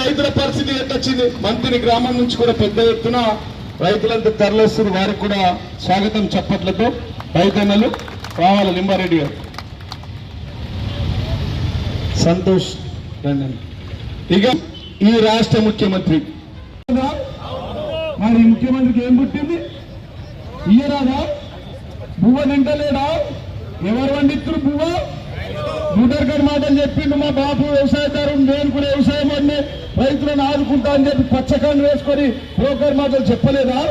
రైతుల పరిస్థితి ఎట్టొచ్చింది? మంత్రి గ్రామం నుంచి కూడా పెద్ద ఎత్తున రైతులంతా తరలిస్తున్నారు. వారికి కూడా స్వాగతం చప్పట్లతో. రైతన్నలు రావాలి లింబారెడ్డి గారు. సంతోష్ రండి ఇక ఈ రాష్ట్ర ముఖ్యమంత్రి. మరి ముఖ్యమంత్రికి ఏం పుట్టింది? ఇయ్యరాదా బువ్వ తింటలేడా ఎవరు వండిస్తున్నారు బువ్వ? ముదర్గర్ మాటలు చెప్పిండు మా బాబు వ్యవసాయదారుడు నేను కూడా వ్యవసాయం అన్ని రైతులను ఆదుకుంటా అని చెప్పి పచ్చకండు వేసుకొని బ్రోకర్ మాటలు చెప్పలేదా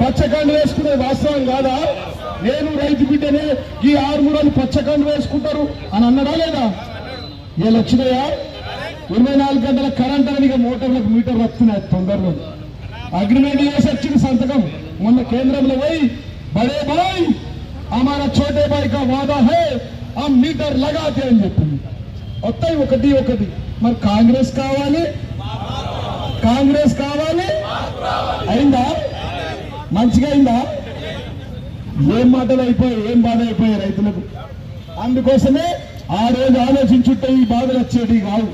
పచ్చకండు వేసుకునే వాస్తవం కాదా నేను రైతు బిడ్డనే ఈ ఆరుమూడలు పచ్చకండు వేసుకుంటారు అని అన్నడా లేదా వీళ్ళు వచ్చినాయా ఇరవై నాలుగు గంటల కరెంట్ అని ఇక మోటార్లకు మీటర్లు వస్తున్నాయి తొందరలో అగ్రిమెంట్ చేసి వచ్చిన సంతకం మొన్న కేంద్రంలో పోయి బడే బాయ్ हमारा छोटे भाई का वादा है ఆ మీటర్ లగాతే అని చెప్పింది. వస్తాయి ఒకటి ఒకటి. మరి కాంగ్రెస్ కావాలి? కాంగ్రెస్ కావాలి? అయిందా? మంచిగా అయిందా? ఏం మాటలు అయిపోయాయి ఏం బాధ అయిపోయాయి రైతులకు? అందుకోసమే ఆ రోజు ఆలోచించుంటే ఈ బాధలు వచ్చేటివి కావు.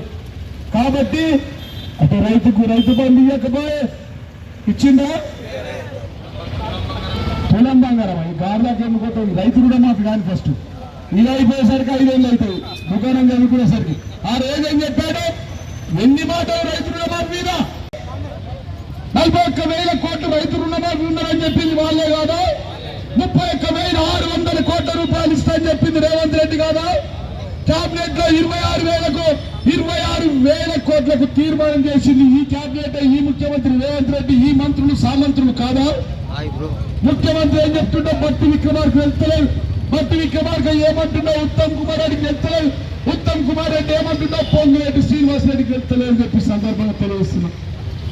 కాబట్టి అటు రైతుకు రైతు బంధు ఇవ్వకపోయే ఇచ్చిందా? పొలం బంగారం. ఈ గార్లాకి ఎన్నుకోవటం రైతు కూడా మాకు కానీ ఫస్ట్. ఇది అయిపోయేసరికి ఐదేళ్ళు అవుతాయి. దుకాణం చదువుకునేసరికి ఆ రోజు ఏం చెప్పాడు? ఎన్ని మాటలు రైతు రుణమాఫీ మీద? నలభై ఒక్క వేల కోట్లు రైతు రుణమాఫీ ఉందని చెప్పింది వాళ్ళే కాదా? ముప్పై ఒక్క వేల ఆరు వందల కోట్ల రూపాయలు ఇస్తామని చెప్పింది రేవంత్ రెడ్డి కాదా? క్యాబినెట్లో ఇరవై ఆరు వేలకు ఇరవై ఆరు వేల కోట్లకు తీర్మానం చేసింది ఈ క్యాబినెట్ ఈ ముఖ్యమంత్రి రేవంత్ రెడ్డి ఈ మంత్రులు సామంత్రులు కాదా? ముఖ్యమంత్రి ఏం చెప్తుండో బట్టి విక్రమార్క వెళ్తలేదు బట్టి విక్రమార్క ఏమంటుండో ఉత్తమ్ కుమార్ రెడ్డికి వెళ్తలేదు ఉత్తమ్ కుమార్ రెడ్డి ఏమంటుండో పొంగిరెడ్డి శ్రీనివాస్ రెడ్డికి వెళ్తలేదు అని చెప్పి సందర్భంగా తెలియజేస్తున్నా.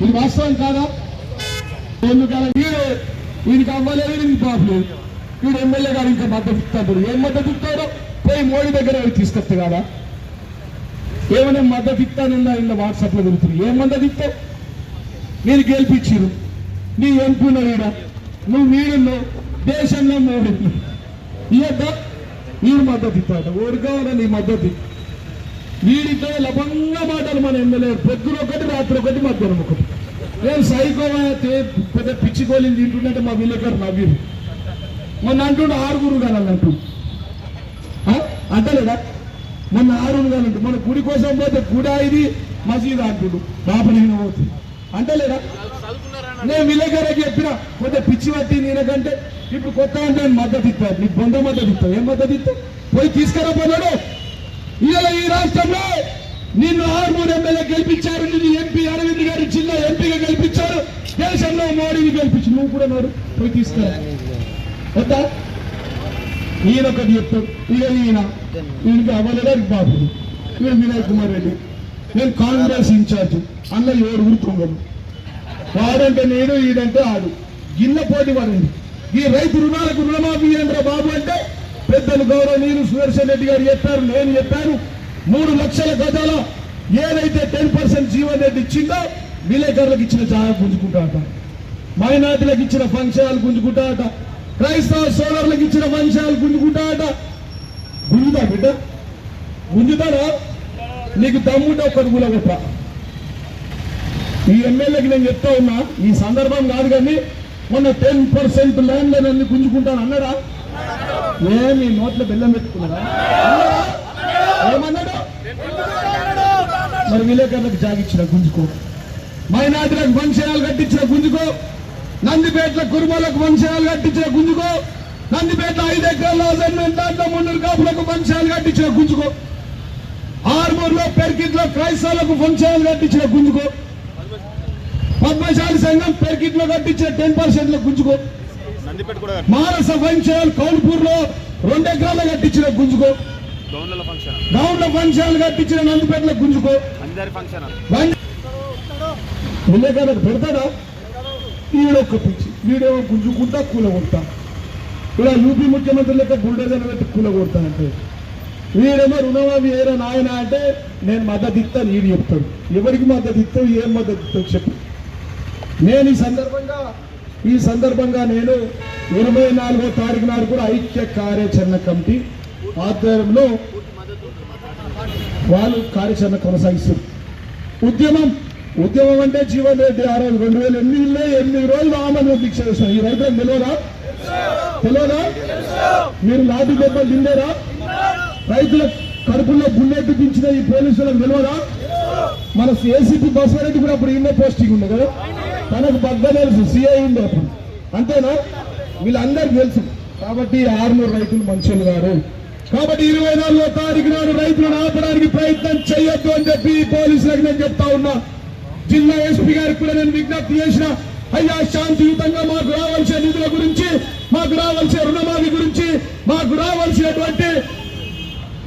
ఇది వాస్తవం కాదా? ఎందుకలా వీడు వీడికి అవ్వలేదు వీడికి బాబు లేదు. వీడు ఎమ్మెల్యే గారు ఇంకా మద్దతు ఇస్తాడు. ఏం మద్దతు ఇస్తాడో? పోయి మోడీ దగ్గర తీసుకొస్తే కదా? ఏమైనా మద్దతు ఇస్తానన్నా ఇంత వాట్సాప్లో వెళ్తుంది ఏం మద్దతు ఇస్తావు? మీరు గెలిపించారు నీ ఎంపీ వీడ నువ్వు వీడున్నావు. దేశంలో మూడు ఇయ్యద్దా? వీడు మద్దతు ఇస్తాడు ఓడి నీ మద్దతు వీడితో లభంగా మాటలు మన ఎమ్మెల్యే పొద్దున ఒకటి రాత్రి ఒకటి మధ్యాహ్నం ఒకటి. నేను సైకోవా పెద్ద పిచ్చి గోళీలు తింటుంటే మా విలేకరు నవ్వురు మొన్న అంటుండే ఆరుగురు కానీ అంటూ అంటలేదా? మొన్న ఆరుగురు కానీ అంటూ మన గుడి కోసం పోతే గుడా ఇది మసీదు అంటుడు. బాపనైనా పోతుంది అంటలేదా? నేను విలేకరికి చెప్పిన కొంత పిచ్చి పట్టి నేనకంటే ఇప్పుడు కొత్త అంటే మద్దతు ఇస్తాను నీకు బొంద మద్దతు ఇస్తావు ఏం మద్దతు ఇస్తావు పోయి తీసుకురా పోనాడు ఇవాళ ఈ రాష్ట్రంలో నిన్ను ఆరుమూరు ఎమ్మెల్యే గెలిపించారు నిన్ను ఎంపీ అరవింద్ గారు చిన్న ఎంపీగా గెలిపించారు. దేశంలో మోడీని గెలిపించి నువ్వు కూడా నాడు పోయి తీసుకురా. వద్దా? ఈయన ఒకటి చెప్తాడు ఇక ఈయన. ఈయనకి అవ్వలేదానికి బాబు. వీడు వినయ్ కుమార్ రెడ్డి. నేను కాంగ్రెస్ ఇన్ఛార్జ్. అన్న ఎవరు ఊరుతున్నాడు వాడంటే నేను ఈడంటే ఆడు. గిన్నె పోటీ పడింది ఈ రైతు రుణాలకు రుణమాఫీ ఏంద్ర బాబు అంటే పెద్దలు గౌరవనీయులు సుదర్శన్ రెడ్డి గారు చెప్పారు నేను చెప్పాను. మూడు లక్షల గజాల ఏదైతే టెన్ పర్సెంట్ జీవన్ రెడ్డి ఇచ్చిందో విలేకరులకు ఇచ్చిన జాగా గుంజుకుంటాట మైనార్టీలకు ఇచ్చిన ఫంక్షనాలు గుంజుకుంటాట క్రైస్తవ సోదరులకు ఇచ్చిన ఫంక్షనాలు గుంజుకుంటాట గుంజుతా బిడ్డ? గుంజుతారా నీకు దమ్ముంటే ఒక్కటి కూలగొట్టా ఈ ఎమ్మెల్యేకి నేను చెప్తా ఉన్నా ఈ సందర్భం కాదు కానీ మొన్న టెన్ పర్సెంట్ ల్యాండ్ అన్ని గుంజుకుంటాను అన్నాడా? ఏమి నోట్ల బెల్లం పెట్టుకున్నారా ఏమన్నాడు? మరి విలేకరులకు జాగిచ్చిన గుంజుకో. మైనార్టీలకు వంశనాలు కట్టించిన గుంజుకో. నందిపేటల కురుమలకు వంశనాలు కట్టించిన గుంజుకో. నందిపేటలో ఐదు ఎకరాల అసైన్మెంట్ దాంట్లో మున్నూరు కాపులకు వంశాలు కట్టించిన గుంజుకో. ఆర్మూర్లో పెరికిట్లో క్రైస్తవులకు వంశాలు కట్టించిన గుంజుకో. పద్మశాలి సంఘం పెర్కిట్లో కట్టించిన టెన్ పర్సెంట్లో గుంజుకో మానస ఫంక్షన్ కౌల్పూర్లో రెండు ఎకరాలు కట్టించిన గుంజుకో. గౌండ్ల ఫంక్షన్ కట్టించిన నందిపేటలో గుంజుకో. విలేకరులకు పెడతాడా? ఈడొక్క పిచ్చి. వీడేమో గుంజుకుంటా కూలగొడతా. ఇలా యూపీ ముఖ్యమంత్రి లెక్క బుల్డోజర్ పెట్టి కూలగొడతా అంటే. వీడేమో రుణమాఫీ ఏరా నాయన అంటే నేను మద్దతు ఇస్తాను వీడు చెప్తాడు. ఎవరికి మద్దతు ఇస్తావు ఏం మద్దతు ఇస్తావు చెప్పు. నేను ఈ సందర్భంగా ఈ సందర్భంగా నేను ఇరవై నాలుగో తారీఖు నాడు కూడా ఐక్య కార్యాచరణ కమిటీ ఆధ్వర్యంలో వాళ్ళు కార్యాచరణ కొనసాగిస్తారు ఉద్యమం ఉద్యమం అంటే జీవన్ రెడ్డి ఆ రోజు రెండు వేల ఎనిమిదిలో ఎనిమిది రోజులు ఆమెను దీక్ష చేస్తారు ఈ రైతులకు తెలియదా? తెలియదా? మీరు నాటి దెబ్బలు తిందేరా రైతుల కడుపులో బుల్లెట్ దించిన ఈ పోలీసులకు తెలియదా? మన ఏసీపీ బసవరెడ్డి కూడా అప్పుడు ఇన్నో పోస్టింగ్ ఉండదు కదా. తనకు పద్ద తెలుసు సిఐ అప్పుడు. అంతేనా? వీళ్ళందరికీ తెలుసు. కాబట్టి ఆరునూరు రైతులు మంచోళ్ళు గారు. కాబట్టి ఇరవై నాలుగో తారీఖు నాడు రైతులను ఆపడానికి ప్రయత్నం చేయొద్దు అని చెప్పి పోలీసులకు నేను చెప్తా ఉన్నా. జిల్లా ఎస్పీ గారికి కూడా నేను విజ్ఞప్తి చేసిన అయ్యా శాంతియుతంగా మాకు రావాల్సిన నిధుల గురించి మాకు రావాల్సిన రుణమాఫీ గురించి మాకు రావాల్సినటువంటి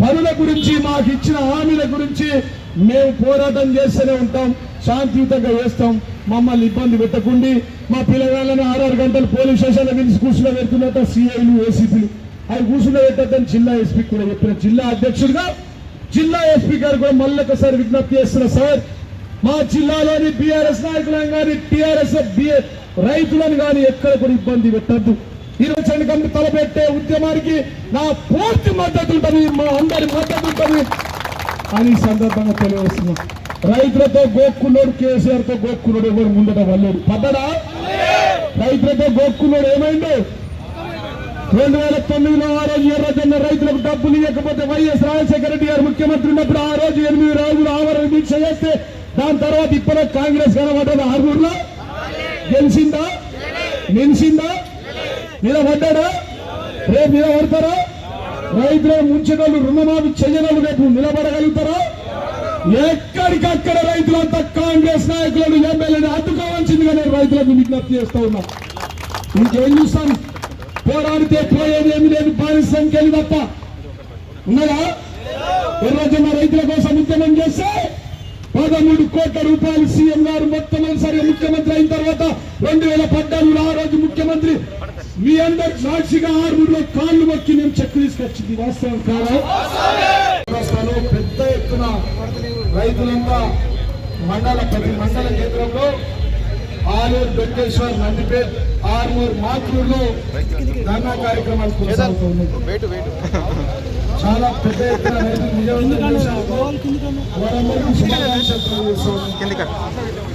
పనుల గురించి మాకు ఇచ్చిన హామీల గురించి మేము పోరాటం చేస్తూనే ఉంటాం. శాంతియుతంగా వేస్తాం మమ్మల్ని ఇబ్బంది పెట్టకుండా. మా పిల్లగాళ్ళని ఆరారు గంటలు పోలీస్ స్టేషన్ల నుంచి కూర్చున్న పెడుతున్నట్ట సిఐలు ఏసీపీలు అవి కూర్చున్న పెట్టద్దని జిల్లా ఎస్పీ కూడా చెప్పిన జిల్లా అధ్యక్షుడిగా జిల్లా ఎస్పీ గారు కూడా మళ్ళీ ఒకసారి విజ్ఞప్తి చేస్తున్నా సార్. మా జిల్లాలోని బీఆర్ఎస్ నాయకులను కానీ టీఆర్ఎస్ రైతులను కానీ ఎక్కడ కూడా ఇబ్బంది పెట్టద్దు. ఈరోజు కమిటీ తలపెట్టే ఉద్యమానికి నా పూర్తి మద్దతు ఉంటుంది మా అందరి మద్దతు ఉంటుంది అని సందర్భంగా తెలియజేస్తున్నాం. రైతులతో గోక్కున్నాడు కేసీఆర్తో గోక్కున్నాడు ఎవరు ముందట వల్లేడు పడ్డడా? రైతులతో గోక్కున్నాడు. ఏమైంది? రెండు వేల తొమ్మిదిలో ఆ రోజు ఎర్రజన్న రైతులకు డబ్బులు ఇవ్వకపోతే వైఎస్ రాజశేఖర రెడ్డి గారు ముఖ్యమంత్రి ఉన్నప్పుడు ఆ రోజు ఎనిమిది రోజులు ఆవరణ దీక్ష చేస్తే దాని తర్వాత ఇప్పుడే కాంగ్రెస్ కనబడ్డది ఆరుగురులో గెలిచిందా? నిలిచిందా? నిలబడ్డాడా? రేపు నిలబడతారా? రైతుల ముంచేటోళ్ళు రుణమాఫీ చెయ్యనోళ్ళు రేపు నిలబడగలుగుతారా? ఎక్కడికక్కడ రైతులంతా కాంగ్రెస్ నాయకులను ఎమ్మెల్యేని అడ్డుకోవాల్సిందిగా నేను రైతులకు విజ్ఞప్తి చేస్తా ఉన్నా. ఇంకేం చూస్తాం? పోరాడితే పోయేది ఏమి లేదు బానిస సంఖ్యలు తప్ప. ఉన్నదా ఎర్రజొన్న రైతుల కోసం ఉద్యమం చేస్తే పదమూడు కోట్ల రూపాయలు సీఎం గారు మొట్టమొదటిసారి ముఖ్యమంత్రి అయిన తర్వాత రెండు వేల పద్నాలుగులో ఆ రోజు ముఖ్యమంత్రి మీ అందరు సాక్షిగా ఆరుగురులో కాళ్ళు మొక్కి మేము చెక్ తీసుకొచ్చింది వాస్తవం కాదా? ఎత్తున రైతులంతా మండల ప్రతి మండల కేంద్రంలో ఆలూరు వెంకటేశ్వర్ నందిపేట్ ఆర్మూర్ మాతృలో ధర్నా కార్యక్రమాలు చాలా పెద్ద ఎత్తున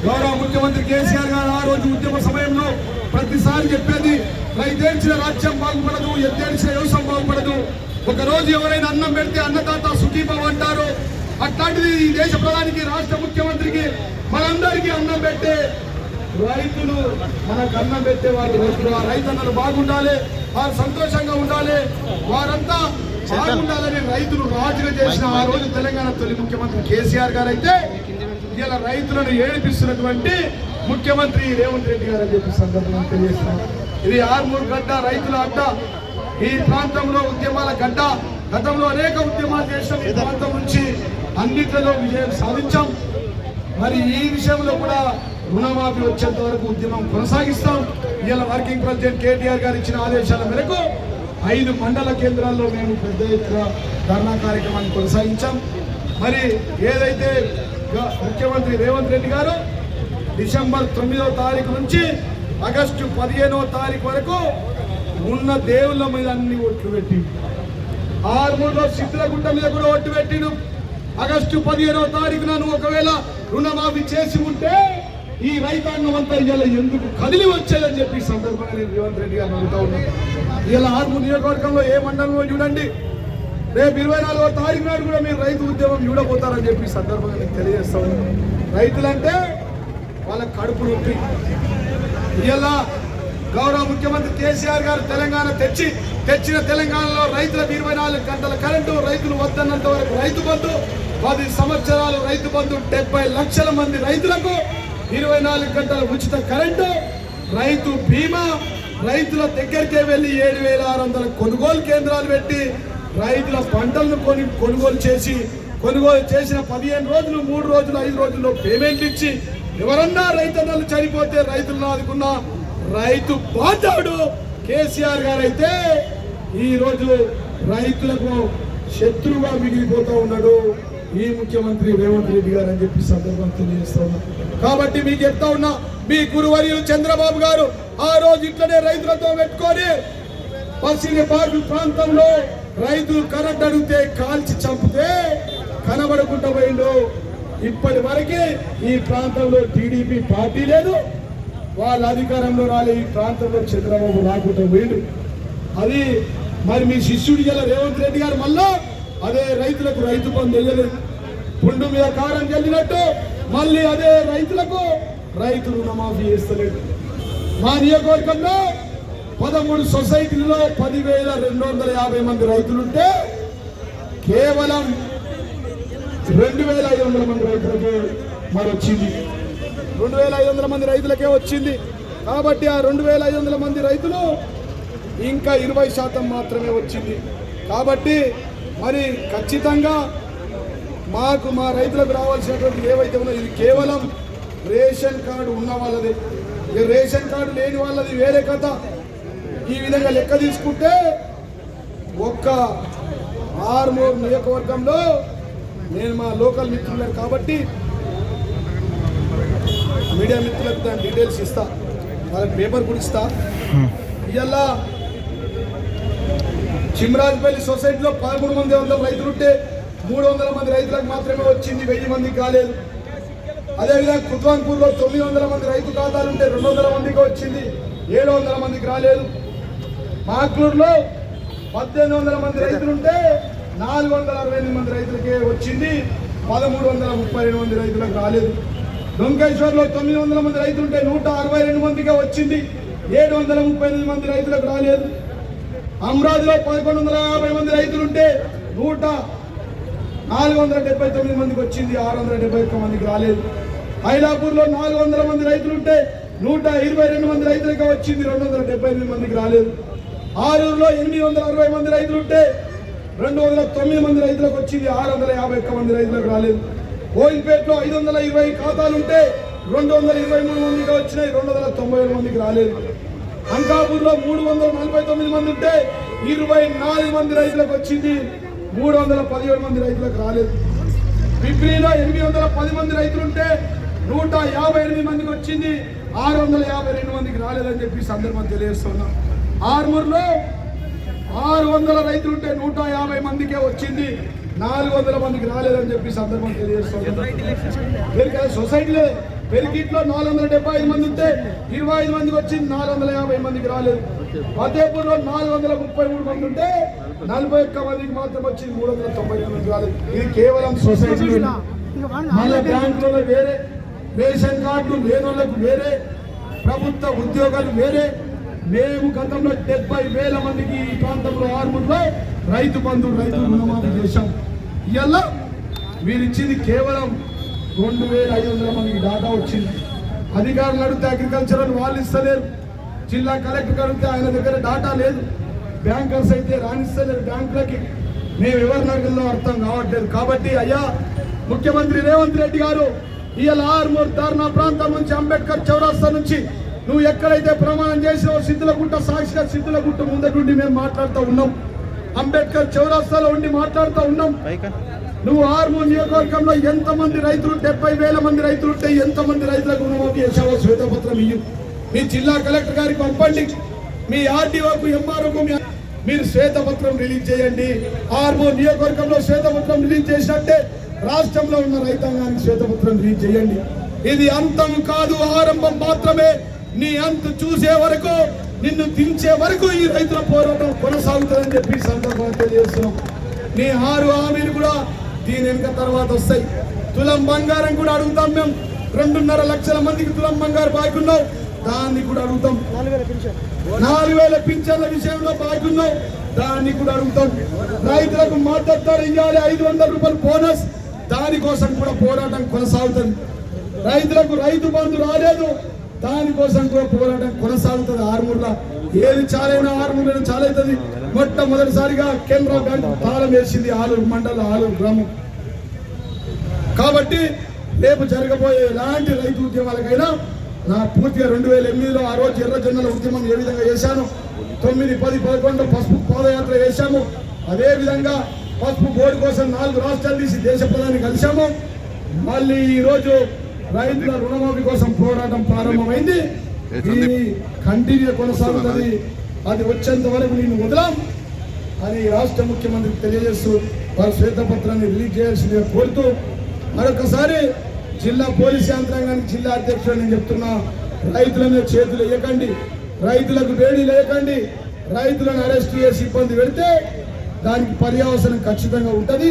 గౌరవ ముఖ్యమంత్రి కేసీఆర్ గారు ఆ రోజు ఉద్యమ సమయంలో ప్రతిసారి చెప్పేది రైతేడ్చిన రాజ్యం బాగుపడదు ఎత్తేడ్చిన వ్యవసాయం బాగుపడదు. ఒక రోజు ఎవరైనా అన్నం పెడితే అన్నదాత సుఖీభావం అంటారు అట్లాంటిది ఈ దేశ ప్రధానికి రాష్ట్ర ముఖ్యమంత్రికి మనందరికీ అన్నం పెట్టే రైతులు మనకు అన్నం పెట్టే వాళ్ళు రైతులు. ఆ రైతన్నలు బాగుండాలి వారు సంతోషంగా ఉండాలి వారంతా బాగుండాలని రైతులు రాజుగా చేసిన ఆ రోజు తెలంగాణ తొలి ముఖ్యమంత్రి కేసీఆర్ గారు అయితే ఇలా రైతులను ఏడిపిస్తున్నటువంటి ముఖ్యమంత్రి రేవంత్ రెడ్డి గారు అని చెప్పి సందర్భంగా తెలియజేస్తున్నారు. ఇది ఆర్మూర్ గడ్డ రైతుల అడ్డ. ఈ ప్రాంతంలో ఉద్యమాల గడ్డ. గతంలో అనేక ఉద్యమాలు చేసిన ఈ ప్రాంతం నుంచి అన్నిట్లలో విజయం సాధించాం. మరి ఈ విషయంలో కూడా రుణమాఫీ వచ్చేంత వరకు ఉద్యమం కొనసాగిస్తాం. ఇలా వర్కింగ్ ప్రెసిడెంట్ కేటీఆర్ గారు ఇచ్చిన ఆదేశాల మేరకు ఐదు మండల కేంద్రాల్లో మేము పెద్ద ఎత్తున ధర్నా కార్యక్రమాన్ని కొనసాగించాం. మరి ఏదైతే గ- ముఖ్యమంత్రి రేవంత్ రెడ్డి గారు డిసెంబర్ తొమ్మిదవ తారీఖు నుంచి ఆగస్టు పదిహేనవ తారీఖు వరకు ఉన్న దేవుళ్ళ మీద అన్ని ఓట్లు పెట్టి ఆరుమూరులో శిథిలగుట్ట మీద కూడా ఓట్లు పెట్టిను ఆగస్టు పదిహేనవ తారీఖున నువ్వు ఒకవేళ రుణమాఫీ చేసి ఉంటే ఈ రైతాంగం అంతా ఇవాళ ఎందుకు కదిలి వచ్చేదని చెప్పి సందర్భంగా నేను రేవంత్ రెడ్డి గారిని అడుగుతా ఉన్నాను ఇవాళ ఆర్మూరు నియోజకవర్గంలో ఏ మండలంలో చూడండి రేపు ఇరవై నాలుగో తారీఖు నాడు కూడా మీరు రైతు ఉద్యమం చూడబోతారని చెప్పి సందర్భంగా నేను తెలియజేస్తా ఉన్నాను రైతులంటే వాళ్ళ కడుపు నొప్పి. ఇలా గౌరవ ముఖ్యమంత్రి కేసీఆర్ గారు తెలంగాణ తెచ్చి తెచ్చిన తెలంగాణలో రైతులకు ఇరవై నాలుగు గంటల కరెంటు రైతులు వద్దన్నంత వరకు రైతు బంధు పది సంవత్సరాలు రైతు బంధు డెబ్బై లక్షల మంది రైతులకు ఇరవై నాలుగు గంటల ఉచిత కరెంటు రైతు బీమా రైతుల దగ్గరికే వెళ్ళి ఏడు వేల ఆరు వందల కొనుగోలు కేంద్రాలు పెట్టి రైతుల పంటలను కొని కొనుగోలు చేసి కొనుగోలు చేసిన పదిహేను రోజులు మూడు రోజులు ఐదు రోజుల్లో పేమెంట్ ఇచ్చి ఎవరన్నా రైతన్నలు చనిపోతే రైతులను ఆదుకున్న రైతు బాధ్యుడు కేసీఆర్ గారు అయితే ఈ రోజు రైతులకు శత్రువుగా మిగిలిపోతూ ఉన్నాడు. ఈ ముఖ్యమంత్రి రేవంత్ రెడ్డి గారు అని చెప్పి సందర్భం తెలియజేస్తా ఉన్నా. కాబట్టి మీకు చెప్తా ఉన్నా మీ గురువర్యులు చంద్రబాబు గారు ఆ రోజు ఇట్లనే రైతులతో పెట్టుకొని పసిరిపాటు ప్రాంతంలో రైతులు కరెంట్ అడిగితే కాల్చి చంపితే కనబడకుండా పోయిండు. ఇప్పటి వరకే ఈ ప్రాంతంలో టీడీపీ పార్టీ లేదు. వాళ్ళ అధికారంలో రాలే ఈ ప్రాంతంలో చంద్రబాబు రాకుండా పోయిండు. అది మరి మీ శిష్యుడి గల రేవంత్ రెడ్డి గారు మళ్ళా అదే రైతులకు రైతు బంధు వేయలేదు పుండు మీద కారం చల్లినట్టు మళ్ళీ అదే రైతులకు రైతు రుణమాఫీ చేస్తలేదు మా నియోజకవర్గంలో పదమూడు సొసైటీల్లో పదివేల రెండు వందల యాభై మంది రైతులుంటే కేవలం రెండు వేల ఐదు వందల మంది రైతులకే మరి వచ్చింది రెండు వేల ఐదు వందల మంది రైతులకే వచ్చింది. కాబట్టి ఆ రెండు వేల ఐదు వందల మంది రైతులు ఇంకా ఇరవై శాతం మాత్రమే వచ్చింది. కాబట్టి మరి ఖచ్చితంగా మాకు మా రైతులకు రావాల్సినటువంటి ఏవైతే ఉన్నాయో ఇది కేవలం రేషన్ కార్డు ఉన్న వాళ్ళది. ఇక రేషన్ కార్డు లేని వాళ్ళది వేరే కథ. ఈ విధంగా లెక్క తీసుకుంటే ఒక్క ఆర్మూర్ నియోజకవర్గంలో నేను మా లోకల్ మిత్రులను కాబట్టి మీడియా మిత్రులకు దాని డీటెయిల్స్ ఇస్తా. వాళ్ళకి పేపర్ కూడా ఇస్తా. ఇవాళ చిమ్రాజ్పల్లి సొసైటీలో పదమూడు మంది వందల రైతులుంటే మూడు వందల మంది రైతులకు మాత్రమే వచ్చింది వెయ్యి మందికి కాలేదు అదేవిధంగా కుత్వాన్పూర్లో తొమ్మిది వందల మంది రైతు ఖాతాలు ఉంటే రెండు వందల మందికి వచ్చింది ఏడు వందల మందికి రాలేదు. మాక్లూరులో పద్దెనిమిది వందల మంది రైతులుంటే నాలుగు వందల అరవై ఎనిమిది మంది రైతులకే వచ్చింది పదమూడు వందల ముప్పై రెండు మంది రైతులకు రాలేదు. దొంకేశ్వర్లో తొమ్మిది వందల మంది రైతులుంటే నూట అరవై రెండు మందిగా వచ్చింది ఏడు వందల ముప్పై ఎనిమిది మంది రైతులకు రాలేదు. అమరావతిలో పదకొండు వందల యాభై మంది రైతులుంటే నూట నాలుగు వందల డెబ్బై తొమ్మిది మందికి వచ్చింది ఆరు వందల డెబ్బై ఒక్క మందికి రాలేదు. హైలాపూర్లో నాలుగు వందల మంది రైతులుంటే నూట ఇరవై రెండు మంది రైతులకి వచ్చింది రెండు వందల డెబ్బై ఎనిమిది మందికి రాలేదు. ఆరూరులో ఎనిమిది వందల అరవై మంది రైతులుంటే రెండు వందల తొమ్మిది మంది రైతులకు వచ్చింది ఆరు వందల యాభై ఒక్క మంది రైతులకు రాలేదు. కోయిల్పేటలో ఐదు వందల ఇరవై ఖాతాలుంటే రెండు వందల ఇరవై మూడు మందికి వచ్చినాయి రెండు వందల తొంభై ఏడు మందికి రాలేదు. అంకాపూర్లో మూడు వందల నలభై తొమ్మిది మంది ఉంటే ఇరవై నాలుగు మంది రైతులకు వచ్చింది. మూడు వందల పదిహేడు మంది రైతులకు రాలేదు. పిప్రిలో ఎనిమిది వందల పది మంది రైతులుంటే నూట యాభై ఎనిమిది మందికి వచ్చింది. ఆరు వందల యాభై రెండు మందికి రాలేదని చెప్పి ఈ సందర్భం తెలియజేస్తున్నాం. ఆర్మూర్లో ఆరు వందల రైతులుంటే నూట యాభై మందికే వచ్చింది. నాలుగు వందల మందికి రాలేదని చెప్పి సందర్భం తెలియజేస్తున్నాం. సొసైటీలో. పెరిగిట్లో నాలుగు వందల డెబ్బై ఐదు మంది ఉంటే ఇరవై ఐదు మందికి వచ్చింది నాలుగు వందల యాభై మందికి రాలేదు. ఫతేపూర్లో నాలుగు వందల ముప్పై మూడు మంది ఉంటే నలభై ఒక్క మందికి మాత్రం వచ్చింది మూడు వందల తొంభై మందికి రాలేదు. ఇది కేవలం సొసైటీ మన బ్యాంకులలో వేరే రేషన్ కార్డు లేని వేరే ప్రభుత్వ ఉద్యోగాలు వేరే మేము గతంలో డెబ్బై వేల మందికి ఈ ప్రాంతంలో ఆర్మూర్లో రైతు బంధు రైతు రుణమాఫీ చేశాం. ఇలా మీరు ఇచ్చింది కేవలం రెండు వేల ఐదు వందల మందికి డాటా వచ్చింది. అధికారులు అడిగితే అగ్రికల్చర్ అని వాళ్ళు ఇస్తలేరు. జిల్లా కలెక్టర్ అడిగితే ఆయన దగ్గర డాటా లేదు. బ్యాంకర్స్ అయితే రాణిస్తలేరు బ్యాంకులకి. మేము ఎవరి అడిగిలో అర్థం కావట్లేదు. కాబట్టి అయ్యా ముఖ్యమంత్రి రేవంత్ రెడ్డి గారు ఇవాళ ఆర్మూర్ ధర్నా ప్రాంతం నుంచి అంబేద్కర్ చౌరాస్తా నుంచి నువ్వు ఎక్కడైతే ప్రమాణం చేసినావో సిద్ధులగుట్ట సాక్షిగా సిద్ధులగుట్ట ముందటుండి మేము మాట్లాడుతూ ఉన్నాం. అంబేద్కర్ చౌరాస్తాలో ఉండి మాట్లాడుతూ ఉన్నాం. నువ్వు ఆర్మూర్ నియోజకవర్గంలో ఎంతమంది రైతులు డెబ్బై వేల మంది రైతులు ఉంటే ఎంతమంది రైతులకు రుణమాఫీ చేసావో శ్వేతపత్రం ఇయ్యు. మీ జిల్లా కలెక్టర్ గారికి పంపండి. మీ ఆర్డీఓకు ఎంఆర్ఓకు మీరు శ్వేతపత్రం రిలీజ్ చేయండి. ఆర్మూర్ నియోజకవర్గంలో శ్వేతపత్రం రిలీజ్ చేసినట్టే రాష్ట్రంలో ఉన్న రైతాంగానికి శ్వేతపత్రం రిలీజ్ చేయండి. ఇది అంతం కాదు ఆరంభం మాత్రమే. నీ అంతు చూసే వరకు నిన్ను దించే వరకు ఈ రైతుల పోరాటం కొనసాగుతుందని చెప్పి సందర్భంగా తెలియజేస్తున్నాం. నీ ఆరు హామీలు కూడా దీని వెనుక తర్వాత వస్తాయి. తులం బంగారం కూడా అడుగుతాం మేము. రెండున్నర లక్షల మందికి తులం బంగారు బాగున్నావు దాన్ని కూడా అడుగుతాం. నాలుగు వేల పింఛన్ల విషయంలో బాగున్నావు దాన్ని కూడా అడుగుతాం. రైతులకు మద్దతు ధర ఇవ్వాలి ఐదు వందల రూపాయలు బోనస్. దానికోసం కూడా పోరాటం కొనసాగుతుంది. రైతులకు రైతు బంధు రాలేదు. దానికోసం కూడా పోరాటం కొనసాగుతుంది ఆరుమూరులో. ఏది చాలైనా ఆరుమూరులో చాలవుతుంది మొట్టమొదటిసారిగా కేంద్ర బ్యాంక్ తాళం వేసింది ఆలూరు మండలం ఆలూరు గ్రామం. కాబట్టి రేపు జరగబోయే ఎలాంటి రైతు ఉద్యమాలకైనా నా పూర్తిగా రెండు వేల ఎనిమిదిలో ఆ రోజు ఎర్ర జొన్నల ఉద్యమం ఏ విధంగా చేశాను? తొమ్మిది పది పదకొండు పసుపు పాదయాత్ర చేశాము. అదే విధంగా పసుపు బోర్డు కోసం నాలుగు రాష్ట్రాలు తీసి దేశ ప్రధాని కలిశాము. మళ్ళీ ఈరోజు రైతుల రుణమాఫీ కోసం పోరాటం ప్రారంభమైంది. ఇది కంటిన్యూ కొనసాగుతుంది. అది వచ్చేంత వరకు నేను వదలాం అని రాష్ట్ర ముఖ్యమంత్రికి తెలియజేస్తూ వారి శ్వేతపత్రాన్ని రిలీజ్ చేయాల్సిందిగా కోరుతూ మరొకసారి జిల్లా పోలీస్ యంత్రాంగానికి జిల్లా అధ్యక్షుడు నేను చెప్తున్నా రైతుల మీద చేతులు వేయకండి రైతులకు వేడి లేకండి రైతులను అరెస్ట్ చేసి ఇబ్బంది పెడితే దానికి పర్యావసనం ఖచ్చితంగా ఉంటుంది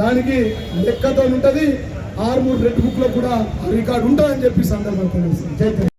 దానికి లెక్కతో ఉంటుంది ఆర్మూర్ రెడ్ బుక్లో కూడా రికార్డు ఉంటుందని చెప్పి సందర్భంగా తెలియజేస్తున్నాను. జై